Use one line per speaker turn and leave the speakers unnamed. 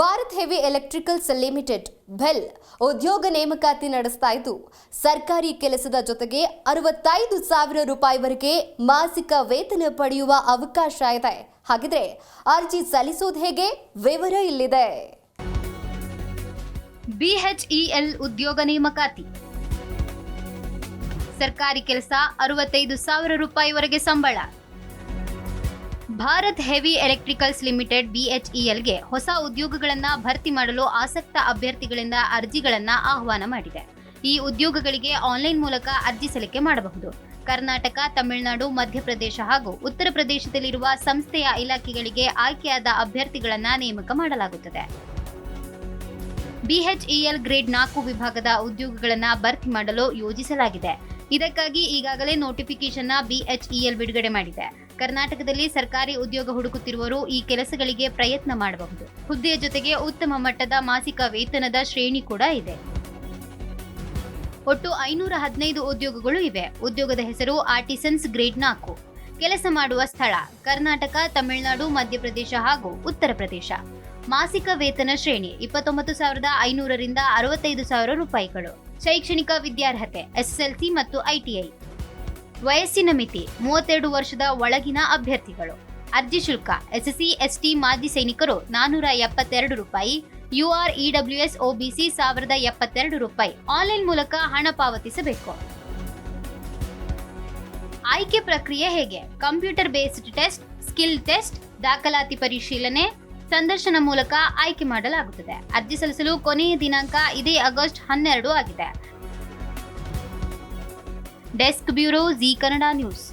Bharat heavy electricals limited BEL ಉದ್ಯೋಗ ನೇಮಕಾತಿ ನಡೆಸ್ತಾ ಇದ್ದು, ಸರ್ಕಾರಿ ಕೆಲಸದ ಜೊತೆಗೆ ಅರವತ್ತೈದು ಸಾವಿರ ರೂಪಾಯಿವರೆಗೆ ಮಾಸಿಕ ವೇತನ ಪಡೆಯುವ ಅವಕಾಶ ಇದೆ. ಹಾಗಿದ್ರೆ ಅರ್ಜಿ ಸಲ್ಲಿಸೋದು ಹೇಗೆ? ವಿವರ ಇಲ್ಲಿದೆ.
ಬಿಎಚ್ಇಎಲ್ ಉದ್ಯೋಗ ನೇಮಕಾತಿ. ಸರ್ಕಾರಿ ಕೆಲಸ ಅರವತ್ತೈದು ಸಾವಿರ ರೂಪಾಯಿವರೆಗೆ ಸಂಬಳ. ಭಾರತ್ ಹೆವಿ ಎಲೆಕ್ಟ್ರಿಕಲ್ಸ್ ಲಿಮಿಟೆಡ್ ಬಿಎಚ್ಇಎಲ್ಗೆ ಹೊಸ ಉದ್ಯೋಗಗಳನ್ನು ಭರ್ತಿ ಮಾಡಲು ಆಸಕ್ತ ಅಭ್ಯರ್ಥಿಗಳಿಂದ ಅರ್ಜಿಗಳನ್ನು ಆಹ್ವಾನ ಮಾಡಿದೆ. ಈ ಉದ್ಯೋಗಗಳಿಗೆ ಆನ್ಲೈನ್ ಮೂಲಕ ಅರ್ಜಿ ಸಲ್ಲಿಕೆ ಮಾಡಬಹುದು. ಕರ್ನಾಟಕ, ತಮಿಳುನಾಡು, ಮಧ್ಯಪ್ರದೇಶ ಹಾಗೂ ಉತ್ತರ ಪ್ರದೇಶದಲ್ಲಿರುವ ಸಂಸ್ಥೆಯ ಇಲಾಖೆಗಳಿಗೆ ಆಯ್ಕೆಯಾದ ಅಭ್ಯರ್ಥಿಗಳನ್ನು ನೇಮಕ ಮಾಡಲಾಗುತ್ತದೆ. ಬಿಎಚ್ಇಎಲ್ ಗ್ರೇಡ್ ನಾಲ್ಕು ವಿಭಾಗದ ಉದ್ಯೋಗಗಳನ್ನು ಭರ್ತಿ ಮಾಡಲು ಯೋಜಿಸಲಾಗಿದೆ. ಇದಕ್ಕಾಗಿ ಈಗಾಗಲೇ ನೋಟಿಫಿಕೇಶನ್ನ ಬಿಎಚ್ಇಎಲ್ ಬಿಡುಗಡೆ ಮಾಡಿದೆ. ಕರ್ನಾಟಕದಲ್ಲಿ ಸರ್ಕಾರಿ ಉದ್ಯೋಗ ಹುಡುಕುತ್ತಿರುವವರು ಈ ಕೆಲಸಗಳಿಗೆ ಪ್ರಯತ್ನ ಮಾಡಬಹುದು. ಹುದ್ದೆಯ ಜೊತೆಗೆ ಉತ್ತಮ ಮಟ್ಟದ ಮಾಸಿಕ ವೇತನದ ಶ್ರೇಣಿ ಕೂಡ ಇದೆ. ಒಟ್ಟು ಐನೂರ ಹದಿನೈದು ಉದ್ಯೋಗಗಳು ಇವೆ. ಉದ್ಯೋಗದ ಹೆಸರು ಆರ್ಟಿಸನ್ಸ್ ಗ್ರೇಡ್ ನಾಲ್ಕು. ಕೆಲಸ ಮಾಡುವ ಸ್ಥಳ ಕರ್ನಾಟಕ, ತಮಿಳುನಾಡು, ಮಧ್ಯಪ್ರದೇಶ ಹಾಗೂ ಉತ್ತರ ಪ್ರದೇಶ. ಮಾಸಿಕ ವೇತನ ಶ್ರೇಣಿ ಇಪ್ಪತ್ತೊಂಬತ್ತು ಸಾವಿರದ ಐನೂರರಿಂದ ಅರವತ್ತೈದು ಸಾವಿರ ರೂಪಾಯಿಗಳು. ಶೈಕ್ಷಣಿಕ ವಿದ್ಯಾರ್ಹತೆ, ಎಸ್ಎಸ್ಎಲ್ಸಿ ಮತ್ತು ಐಟಿಐ ವಯಸ್ಸಿನ ಮಿತಿ, ಮೂವತ್ತೆರಡು ವರ್ಷದ ಒಳಗಿನ ಅಭ್ಯರ್ಥಿಗಳು. ಅರ್ಜಿ ಶುಲ್ಕ, ಎಸ್ಎಸ್ಸಿ, ಎಸ್ಟಿ ಮಾಜಿ ಸೈನಿಕರು ನಾನೂರ ಎಪ್ಪತ್ತೆರಡು ರೂಪಾಯಿ ಯುಆರ್ ಇಡಬ್ಲ್ಯೂಎಸ್ ಒಬಿಸಿ ಸಾವಿರದ ಎಪ್ಪತ್ತೆರಡು ರೂಪಾಯಿ. ಆನ್ಲೈನ್ ಮೂಲಕ ಹಣ ಪಾವತಿಸಬೇಕು. ಆಯ್ಕೆ ಪ್ರಕ್ರಿಯೆ ಹೇಗೆ? Computer based test, skill test, ದಾಖಲಾತಿ ಪರಿಶೀಲನೆ, ಸಂದರ್ಶನ ಮೂಲಕ ಆಯ್ಕೆ ಮಾಡಲಾಗುತ್ತದೆ. ಅರ್ಜಿ ಸಲ್ಲಿಸಲು ಕೊನೆಯ ದಿನಾಂಕ ಇದೇ ಆಗಸ್ಟ್ ಹನ್ನೆರಡು ಆಗಿದೆ. Desk bureau Zee Kannada news